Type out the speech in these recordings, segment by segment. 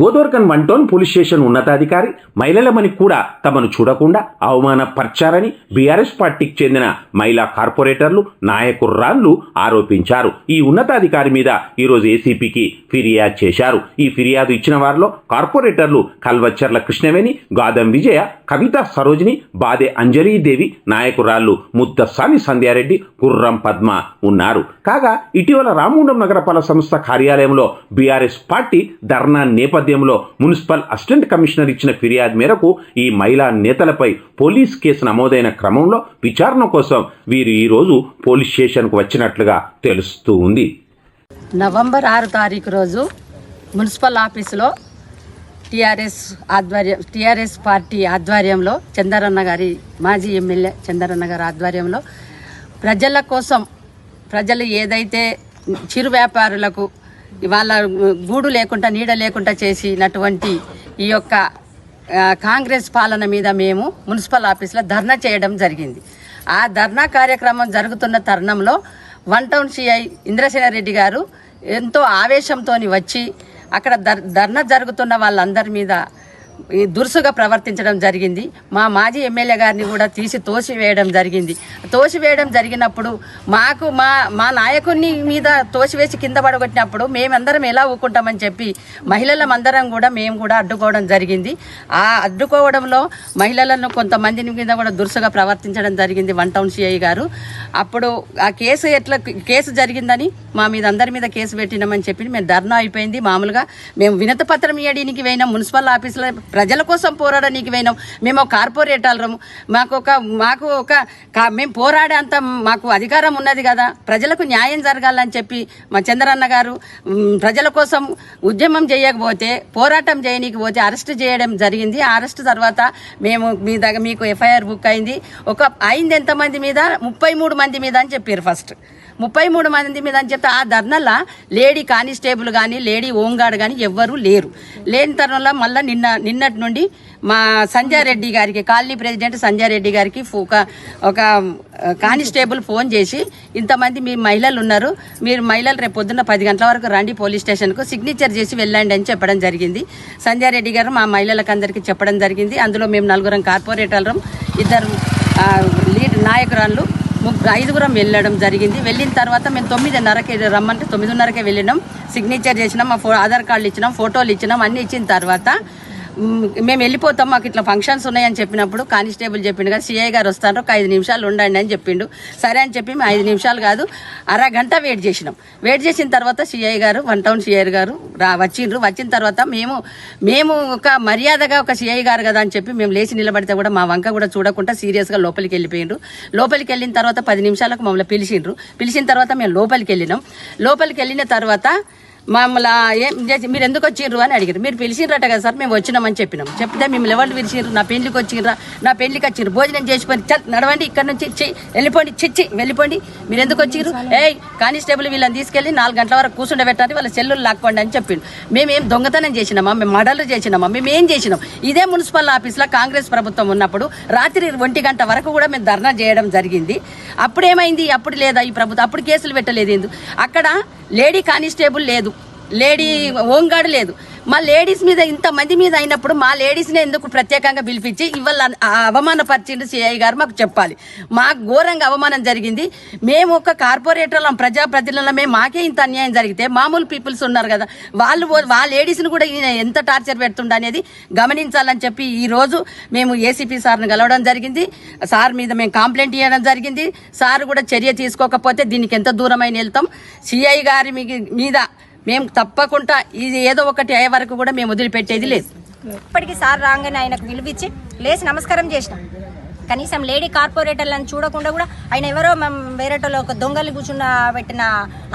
Godavarikhani one police station ఉన్నతాధికారి మహిళలమని కూడా తమను చూడకుండా అవమానపరిచారని బీఆర్ఎస్ పార్టీకి చెందిన మహిళా కార్పొరేటర్లు నాయకుర్రాన్లు ఆరోపించారు. ఈ ఉన్నతాధికారి మీద ఈరోజు ఏసీపీకి ఫిర్యాదు చేశారు. ఈ ఫిర్యాదు ఇచ్చిన వారిలో కార్పొరేటర్లు కల్వచ్చర్ల కృష్ణవేణి గాదం విజయ కవిత సరోజిని బాదే అంజలీదేవి నాయకురాళ్ళు ముద్దస్వామి సంధ్యారెడ్డి గుర్రం పద్మ ఉన్నారు. కాగా ఇటీవల రామగుండం నగరపాలక సంస్థ కార్యాలయంలో బీఆర్ఎస్ పార్టీ ధర్నా నేపథ్యంలో మున్సిపల్ అసిస్టెంట్ కమిషనర్ ఇచ్చిన ఫిర్యాదు మేరకు ఈ మహిళా నేతలపై పోలీస్ కేసు నమోదైన క్రమంలో విచారణ కోసం వీరు ఈరోజు పోలీస్ స్టేషన్కు వచ్చినట్లుగా తెలుస్తూ ఉంది. నవంబర్ ఆరు తారీఖు రోజు మున్సిపల్ ఆఫీసులో టీఆర్ఎస్ ఆధ్వర్యం టీఆర్ఎస్ పార్టీ ఆధ్వర్యంలో చందరన్న గారి మాజీ ఎమ్మెల్యే చందరన్న గారి ఆధ్వర్యంలో ప్రజల కోసం ప్రజలు ఏదైతే చిరు వ్యాపారులకు వాళ్ళ గూడు లేకుండా నీడ లేకుండా చేసినటువంటి ఈ యొక్క కాంగ్రెస్ పాలన మీద మేము మున్సిపల్ ఆఫీస్లో ధర్నా చేయడం జరిగింది. ఆ ధర్నా కార్యక్రమం జరుగుతున్న తరుణంలో వన్ టౌన్ సిఐ ఇంద్రసేనారెడ్డి గారు ఎంతో ఆవేశంతో వచ్చి అక్కడ ధర్నా జరుగుతున్న వాళ్ళందరి మీద దురుసుగా ప్రవర్తించడం జరిగింది. మా మాజీ ఎమ్మెల్యే గారిని కూడా తీసి తోసివేయడం జరిగింది. తోసివేయడం జరిగినప్పుడు మాకు మా మా నాయకుని మీద తోసివేసి కింద పడగొట్టినప్పుడు మేమందరం ఎలా ఊకుంటామని చెప్పి మహిళలందరం కూడా మేము కూడా అడ్డుకోవడం జరిగింది. ఆ అడ్డుకోవడంలో మహిళలను కొంతమందిని మీద కూడా దురుసుగా ప్రవర్తించడం జరిగింది వన్ టౌన్ సిఐ గారు. అప్పుడు ఆ కేసు ఎట్లా కేసు జరిగిందని మా మీద అందరి మీద కేసు పెట్టినామని చెప్పి మేము ధర్నా అయిపోయింది. మామూలుగా మేము వినతపత్రం పత్రం ఇవ్వడానికి పోయినాం. మున్సిపల్ ఆఫీసులో ప్రజల కోసం పోరాడడానికి పోయినాం. మేము ఒక కార్పొరేటర్లము. మాకు ఒక మాకు ఒక మేము పోరాడే అంత మాకు అధికారం ఉన్నది కదా. ప్రజలకు న్యాయం జరగాలని చెప్పి మా చంద్రన్న గారు ప్రజల కోసం ఉద్యమం చేయకపోతే పోరాటం చేయనీకి పోతే అరెస్ట్ చేయడం జరిగింది. ఆ అరెస్ట్ తర్వాత మేము మీ దగ్గర మీకు ఎఫ్ఐఆర్ బుక్ అయింది. ఒక అయింది ఎంతమంది మీద? ముప్పై మూడు మంది మీద అని చెప్పారు ఫస్ట్. ముప్పై మూడు మంది మీద అని చెప్తే ఆ ధర్నలా లేడీ కానిస్టేబుల్ కానీ లేడీ హోంగార్డ్ కానీ ఎవ్వరూ లేరు. లేని తరుణంలో మళ్ళీ నిన్న నిన్నటి నుండి మా సంజయ్ రెడ్డి గారికి కాలనీ ప్రెసిడెంట్ సంజయ్ రెడ్డి గారికి ఒక ఒక కానిస్టేబుల్ ఫోన్ చేసి ఇంతమంది మీ మహిళలు ఉన్నారు మీరు మహిళలు రేపు పొద్దున్న పది గంటల వరకు రండి పోలీస్ స్టేషన్కు సిగ్నేచర్ చేసి వెళ్ళండి అని చెప్పడం జరిగింది. సంజయ్ రెడ్డి గారు మా మహిళలకు అందరికీ చెప్పడం జరిగింది. అందులో మేము నలుగురం కార్పొరేటర్లు ఇద్దరు లీడ్ నాయకురాళ్ళు ముగ్గురు ఐదుగురం వెళ్ళడం జరిగింది. వెళ్ళిన తర్వాత మేము తొమ్మిదిన్నరకి రమ్మంటే తొమ్మిదిన్నరకే వెళ్ళినాం. సిగ్నేచర్ చేసినాం మా ఫో ఆధార్ కార్డులు ఇచ్చినాం ఫోటోలు ఇచ్చినాం అన్నీ ఇచ్చిన తర్వాత మేము వెళ్ళిపోతాం మాకు ఇట్లా ఫంక్షన్స్ ఉన్నాయని చెప్పినప్పుడు కానిస్టేబుల్ చెప్పిండు కదా సిఐ గారు వస్తారు ఒక ఐదు నిమిషాలు ఉండండి అని చెప్పిండు. సరే అని చెప్పి మేము ఐదు నిమిషాలు కాదు అరగంట వెయిట్ చేసినాం. వెయిట్ చేసిన తర్వాత సిఐ గారు వన్ టౌన్ సిఐ గారు రా వచ్చిండ్రు. వచ్చిన తర్వాత మేము మేము ఒక మర్యాదగా ఒక సిఐ గారు కదా అని చెప్పి మేము లేచి నిలబడితే కూడా మా వంక కూడా చూడకుండా సీరియస్గా లోపలికి వెళ్ళిపోయిండ్రు. లోపలికి వెళ్ళిన తర్వాత పది నిమిషాలకు మమ్మల్ని పిలిచిండ్రు. పిలిచిన తర్వాత మేము లోపలికి వెళ్ళినాం. లోపలికి వెళ్ళిన తర్వాత మమ్మల్ని ఏం చేసి మీరు ఎందుకు వచ్చిండ్రు అని అడిగారు. మీరు పిలిచినరట కదా సార్ మేము వచ్చినామని చెప్పినాం. చెప్తే మేము ఎవరు పిలిచిండ్రు నా పెళ్ళికి వచ్చిండ్రా నా పెళ్ళికి వచ్చిండ్రు భోజనం చేసిపోయి చల్ నడవండి ఇక్కడ నుంచి చెయ్యి వెళ్ళిపోండి చిచ్చి వెళ్ళిపోండి. మీరు ఎందుకు వచ్చిండ్రు ఏ కానిస్టేబుల్ వీళ్ళని తీసుకెళ్ళి నాలుగు గంటల వరకు కూర్చుండబెట్టాలి వాళ్ళ సెల్లులు లాక్కోండి అని చెప్పిండు. మేమేం దొంగతనం చేసినామా? మేము మడలు చేసినామా? మేము ఏం చేసినాం? ఇదే మున్సిపల్ ఆఫీస్లో కాంగ్రెస్ ప్రభుత్వం ఉన్నప్పుడు రాత్రి ఒంటి గంట వరకు కూడా మేము ధర్నా చేయడం జరిగింది. అప్పుడు ఏమైంది అప్పుడు లేదా ఈ ప్రభుత్వం? అప్పుడు కేసులు పెట్టలేదు ఎందుకు? అక్కడ లేడీ కానిస్టేబుల్ లేదు. లేడీ హోంగార్డ్ లేదు. మా లేడీస్ మీద ఇంత మంది మీద అయినప్పుడు మా లేడీస్ని ఎందుకు ప్రత్యేకంగా పిలిపించి ఇవాళ అవమానపరిచిండు సిఐ గారు మాకు చెప్పాలి. మాకు ఘోరంగా అవమానం జరిగింది. మేము ఒక కార్పొరేటర్లం ప్రజాప్రతినిధులమే మాకే ఇంత అన్యాయం జరిగితే మామూలు పీపుల్స్ ఉన్నారు కదా వాళ్ళు వాళ్ళ లేడీస్ని కూడా ఈయన ఎంత టార్చర్ పెడుతుండ అనేది గమనించాలని చెప్పి ఈరోజు మేము ఏసీపీ సార్ని కలవడం జరిగింది. సార్ మీద మేము కంప్లైంట్ ఇవ్వడం జరిగింది. సార్ కూడా చర్య తీసుకోకపోతే దీనికి ఎంత దూరమైన వెళ్తాం? సిఐ గారి మీ- మీద మేము తప్పకుండా ఇది ఏదో ఒకటి అయ్యే వరకు కూడా మేము వదిలిపెట్టేది లేదు. ఇప్పటికీ సార్ రాగానే ఆయనకు విలువిచ్చి లేచి నమస్కారం చేసినాం. కనీసం లేడీ కార్పొరేటర్లను చూడకుండా కూడా ఆయన ఎవరో మేము వేరేటోళ్ళు ఒక దొంగలు కూర్చున్న పెట్టిన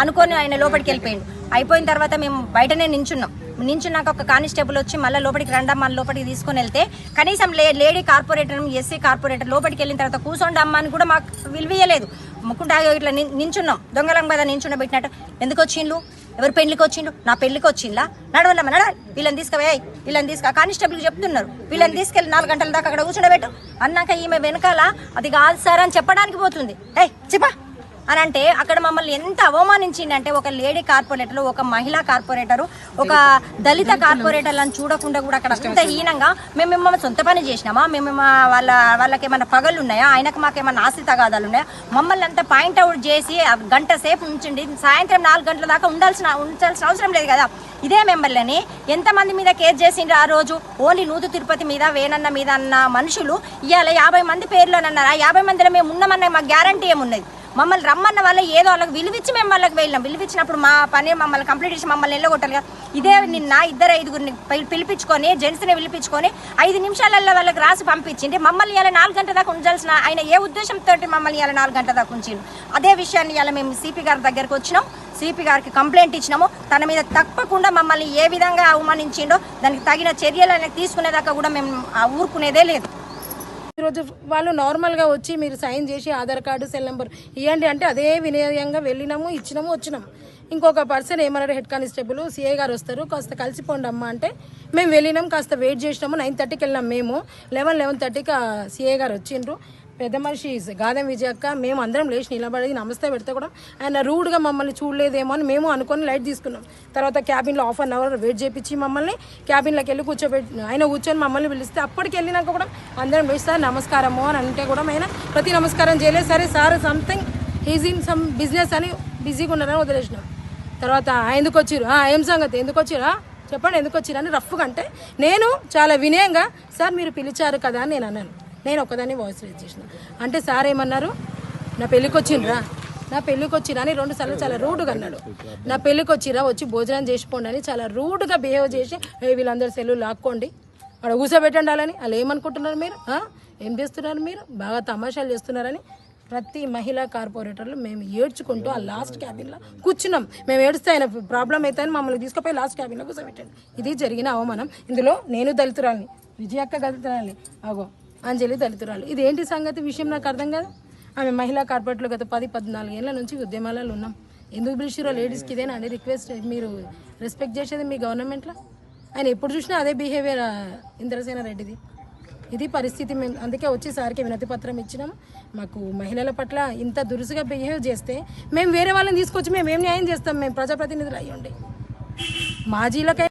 అనుకొని ఆయన లోపలికి వెళ్ళిపోయిండు. అయిపోయిన తర్వాత మేము బయటనే నించున్నాం. నించున్నాక ఒక కానిస్టేబుల్ వచ్చి మళ్ళీ లోపలికి రండా అని లోపలికి తీసుకొని వెళ్తే కనీసం లే లేడీ కార్పొరేటర్ ఎస్సీ కార్పొరేటర్ లోపలికి వెళ్ళిన తర్వాత కూర్చోండి అమ్మ అని కూడా మాకు విలువయ్యలేదు. ముక్కుంటా ఇట్లా నించున్నాం. దొంగలం కదా నించున్న పెట్టినట్టు. ఎందుకు వచ్చిండ్లు? ఎవరు పెళ్ళికి వచ్చిండు నా పెళ్ళికి వచ్చిండ్లా నడవల్లమ్మ నడవాలి. వీళ్ళని తీసుకువే వీళ్ళని తీసుకు కానిస్టేబుల్ చెప్తున్నారు. వీళ్ళని తీసుకెళ్ళి నాలుగు గంటల దాకా అక్కడ కూర్చుండబెట్టు. అన్నాక ఈమె వెనకాల అది కాదు సార్ అని చెప్పడానికి పోతుంది. ఏయ్ చెప్పా. అని అంటే అక్కడ మమ్మల్ని ఎంత అవమానించిందంటే ఒక లేడీ కార్పొరేటర్ ఒక మహిళా కార్పొరేటర్ ఒక దళిత కార్పొరేటర్లను చూడకుండా కూడా అక్కడ అంత హీనంగా మేము మిమ్మల్ని సొంత పని చేసినామా? మేము వాళ్ళ వాళ్ళకి ఏమైనా పగలు ఉన్నాయా? ఆయనకు మాకు ఏమైనా ఆస్తి తగాదాలు ఉన్నాయా? మమ్మల్ని అంతా పాయింట్ అవుట్ చేసి గంట సేపు ఉంచండి. సాయంత్రం నాలుగు గంటల దాకా ఉండాల్సిన ఉంచాల్సిన అవసరం లేదు కదా. ఇదే మెంబర్లని ఎంతమంది మీద కేసు చేసిండ్రు ఆ రోజు? ఓన్లీ నూతు తిరుపతి మీద వేనన్న మీద అన్న మనుషులు ఇవాళ యాభై మంది పేర్లోనన్నారు? ఆ యాభై మందిలో మేము ఉన్నామన్న మాకు గ్యారంటీ ఏమున్నది? మమ్మల్ని రమ్మన్న వల్ల ఏదో వాళ్ళకి విలువిచ్చి మేము వాళ్ళకి వెళ్ళాం విలువిచ్చినప్పుడు మా పని మమ్మల్ని కంప్లీట్ చేసి మమ్మల్ని వెళ్ళగొట్టాలి కదా. ఇదే నిన్న ఇద్దరు ఐదుగురిని పిలిపించుకొని జెంట్స్ని పిలిపించుకొని ఐదు నిమిషాలలో వాళ్ళకి రాసి పంపించింది. మమ్మల్ని ఇలా నాలుగు గంటల దాకా ఉంచాల్సిన ఆయన ఏ ఉద్దేశంతో మమ్మల్ని ఇలా నాలుగు గంటల దాకా ఉంచిండు? అదే విషయాన్ని ఇలా మేము సిపి గారి దగ్గరకు వచ్చినాం. సిపి గారికి కంప్లైంట్ ఇచ్చినాము. తన మీద తప్పకుండా మమ్మల్ని ఏ విధంగా అవమానించిండో దానికి తగిన చర్యలు అనేది తీసుకునేదాకా కూడా మేము ఊరుకునేదే లేదు. ఈరోజు వాళ్ళు నార్మల్గా వచ్చి మీరు సైన్ చేసి ఆధార్ కార్డు సెల్ నెంబర్ ఇవ్వండి అంటే అదే వినయంగా వెళ్ళినాము ఇచ్చినాము వచ్చినాము. ఇంకొక పర్సన్ ఏమన్నారు హెడ్ కానిస్టేబుల్ సిఐ గారు వస్తారు కాస్త కలిసిపోండి అమ్మ అంటే మేము వెళ్ళినాం కాస్త వెయిట్ చేసినాము నైన్ థర్టీకి వెళ్ళినాం మేము. లెవెన్ లెవెన్ థర్టీకి సిఐ గారు వచ్చిండ్రు. పెద్ద మనిషి గాదం విజయక్క మేము అందరం లేచి నిలబడి నమస్తే పెడితే కూడా ఆయన రూడ్గా మమ్మల్ని చూడలేదేమో అని మేము అనుకొని లైట్ తీసుకున్నాం. తర్వాత క్యాబిన్లో హాఫ్ అన్ అవర్ వెయిట్ చేపించి మమ్మల్ని క్యాబిన్లోకి వెళ్ళి కూర్చోబెట్టి ఆయన కూర్చొని మమ్మల్ని పిలిస్తే అప్పటికి వెళ్ళినాక కూడా అందరం లేచి సార్ నమస్కారము అని అంటే కూడా ఆయన ప్రతి నమస్కారం చేయలేదు సరే sir something is in some business అని బిజీగా ఉన్నారని వదిలేసినాం. తర్వాత ఎందుకు వచ్చిరు "ఆ, ఏం సంగతి? ఎందుకు వచ్చిరా చెప్పండి ఎందుకు వచ్చిరా రఫ్గా అంటే నేను చాలా వినయంగా సార్ మీరు పిలిచారు కదా అని నేను అన్నాను. నేను ఒక్కదాన్ని వాయిస్ రేజ్ చేసిన. అంటే సార్ ఏమన్నారు? నా పెళ్ళికి వచ్చిండ్రా నా పెళ్ళికి వచ్చిరా అని రెండు సార్లు చాలా రూడ్గా అన్నాడు. నా పెళ్ళికి వచ్చిరా వచ్చి భోజనం చేసిపోండి అని చాలా రూడ్గా బిహేవ్ చేసి వీళ్ళందరూ సెల్లు లాక్కోండి. అక్కడ కూర్చోబెట్టండి వాళ్ళని వాళ్ళు ఏమనుకుంటున్నారు మీరు? ఏం చేస్తున్నారు మీరు? బాగా తమాషాలు చేస్తున్నారని. ప్రతి మహిళా కార్పొరేటర్లు మేము ఏడ్చుకుంటూ ఆ లాస్ట్ క్యాబిన్లో కూర్చున్నాం. మేము ఏడుస్తే ఆయన ప్రాబ్లం అయితే అని మమ్మల్ని తీసుకుపోయి లాస్ట్ క్యాబిన్లో కూర్చోబెట్టండి ఇది జరిగిన అవమానం. ఇందులో నేను దళితురాలిని విజయక్క దళితురాలిని. అగో అంజలి దళితురాలు. ఇది ఏంటి సంగతి? విషయం నాకు అర్థం కాదు. ఆమె మహిళా కార్పొరేట్లు గత పది పద్నాలుగు ఏళ్ళ నుంచి ఉద్యమాలలో ఉన్నాం. ఎందుకు పిలిచిరో లేడీస్కి ఇదేనా? అండి రిక్వెస్ట్ మీరు రెస్పెక్ట్ చేసేది మీ గవర్నమెంట్లో? ఆయన ఎప్పుడు చూసినా అదే బిహేవియర్ ఇంద్రసేన రెడ్డిది. ఇది పరిస్థితి మేము అందుకే వచ్చి సార్కి వినతి పత్రం ఇచ్చినాం. మాకు మహిళల పట్ల ఇంత దురుసుగా బిహేవ్ చేస్తే మేము వేరే వాళ్ళని తీసుకొచ్చి మేము ఏం న్యాయం చేస్తాం? మేము ప్రజాప్రతినిధులు అయ్యండి. మాజీలకై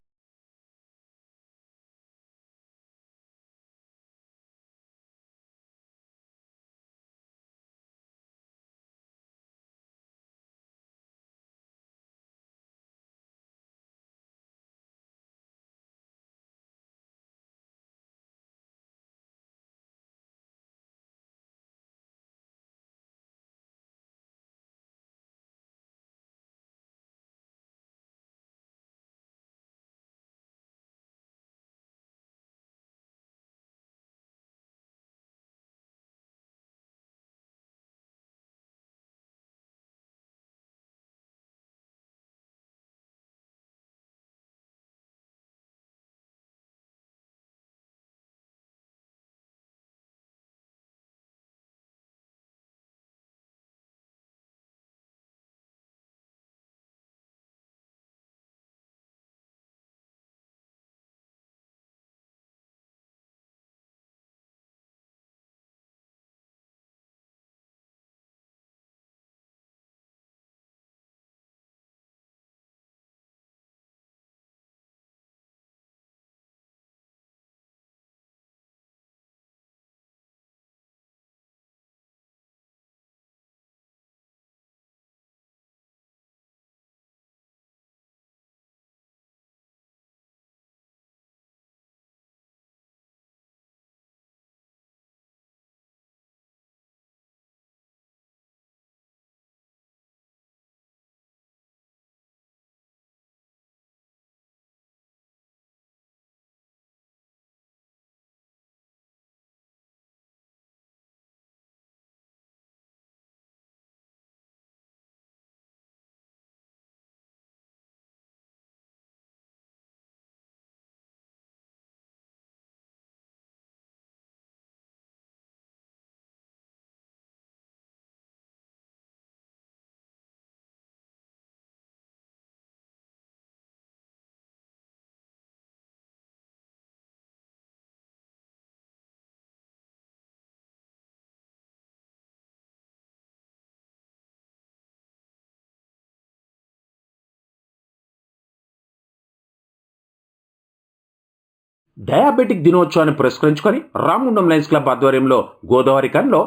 డయాబెటిక్ దినోత్సవాన్ని పురస్కరించుకొని రాముండం లయన్స్ క్లబ్ ఆధ్వర్యంలో గోదావరి కన్లో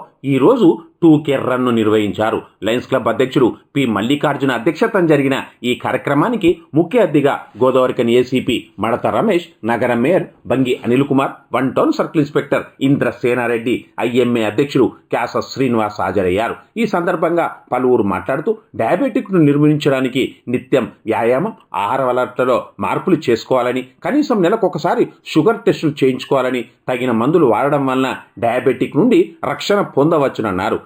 టూ కేర్ రన్ను నిర్వహించారు. లయన్స్ క్లబ్ అధ్యక్షుడు పి. మల్లికార్జున అధ్యక్షతన జరిగిన ఈ కార్యక్రమానికి ముఖ్య అతిథిగా గోదావరికన్ ఏసీపీ మడత రమేష్ నగర mayor Bangi Anil Kumar one town circle inspector Indra Senareddy IMA అధ్యక్షుడు క్యాస శ్రీనివాస్ హాజరయ్యారు. ఈ సందర్భంగా పలువురు మాట్లాడుతూ డయాబెటిక్ను నిర్మూలించడానికి నిత్యం వ్యాయామం ఆహార అలవాట్లలో మార్పులు చేసుకోవాలని కనీసం నెలకొకసారి షుగర్ టెస్టులు చేయించుకోవాలని తగిన మందులు వాడడం వలన డయాబెటిక్ నుండి రక్షణ పొందవచ్చునన్నారు.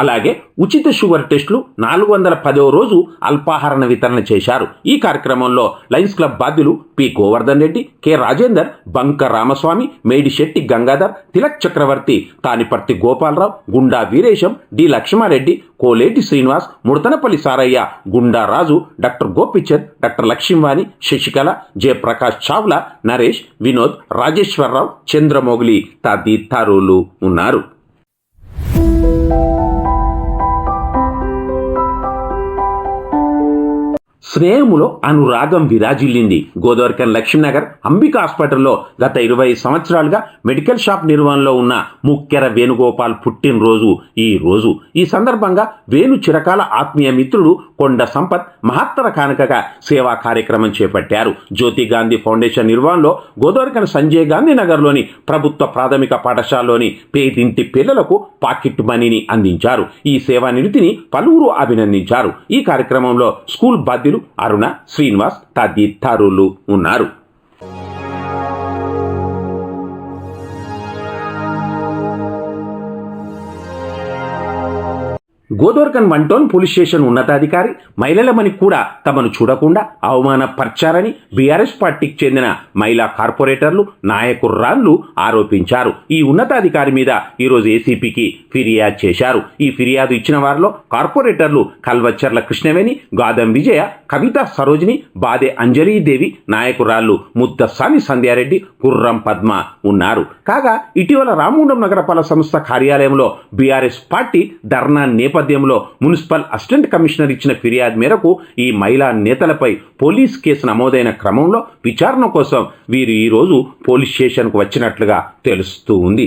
అలాగే ఉచిత షుగర్ టెస్టులు నాలుగు వందల పదవ రోజు అల్పాహారణ వితరణ చేశారు. ఈ కార్యక్రమంలో లయన్స్ క్లబ్ బాధ్యులు P. Govardhan Reddy K. Rajender Banka Ramaswamy Medisetti Gangadhar Tilak Chakravarthy Taniparthi Gopalarao Gunda Veeresham D. Lakshmareddy Koleti Srinivas Mudathanapalli Sarayya Gunda Raju doctor Gopichand doctor Lakshmivani Sasikala Jayaprakash Chawla Naresh Vinod Rajeswararao Chandramogili తదితరులు ఉన్నారు. స్నేహములో అనురాగం విరాజిల్లింది. గోదావరికన్ లక్ష్మీనగర్ అంబిక హాస్పిటల్లో గత ఇరవై సంవత్సరాలుగా medical shop నిర్వహణలో ఉన్న ముక్కెర వేణుగోపాల్ పుట్టినరోజు ఈ రోజు. ఈ సందర్భంగా వేణు చిరకాల ఆత్మీయ మిత్రుడు కొండ సంపత్ మహత్తర కానుకగా సేవా కార్యక్రమం చేపట్టారు. జ్యోతి గాంధీ ఫౌండేషన్ నిర్వహణలో గోదావరికన్ సంజయ్ గాంధీ నగర్లోని ప్రభుత్వ ప్రాథమిక పాఠశాలలోని పేదింటి పిల్లలకు పాకెట్ మనీని అందించారు. ఈ సేవా నిరతిని పలువురు అభినందించారు. ఈ కార్యక్రమంలో స్కూల్ బాధ్యులు అరుణ శ్రీనివాస్ తదితరులు ఉన్నారు. Godavarikhani one town police station ఉన్నతాధికారి మహిళలమని కూడా తమను చూడకుండా అవమానపరిచారని బీఆర్ఎస్ పార్టీకి చెందిన మహిళా కార్పొరేటర్లు నాయకుర్రాన్లు ఆరోపించారు. ఈ ఉన్నతాధికారి మీద ఈరోజు ఏసీపీకి ఫిర్యాదు చేశారు. ఈ ఫిర్యాదు ఇచ్చిన వారిలో కార్పొరేటర్లు కల్వచ్చర్ల కృష్ణవేణి గాదం విజయ కవిత సరోజిని బాదే అంజలీదేవి నాయకురాళ్ళు ముద్దస్సాని సంధ్యారెడ్డి గుర్రం పద్మ ఉన్నారు. కాగా ఇటీవల రామగుండం నగరపాలక సంస్థ కార్యాలయంలో బీఆర్ఎస్ పార్టీ ధర్నా నేపథ్యంలో మున్సిపల్ అసిస్టెంట్ కమిషనర్ ఇచ్చిన ఫిర్యాదు మేరకు ఈ మహిళా నేతలపై పోలీస్ కేసు నమోదైన క్రమంలో విచారణ కోసం వీరు ఈరోజు పోలీస్ స్టేషన్కు వచ్చినట్లుగా తెలుస్తూ ఉంది.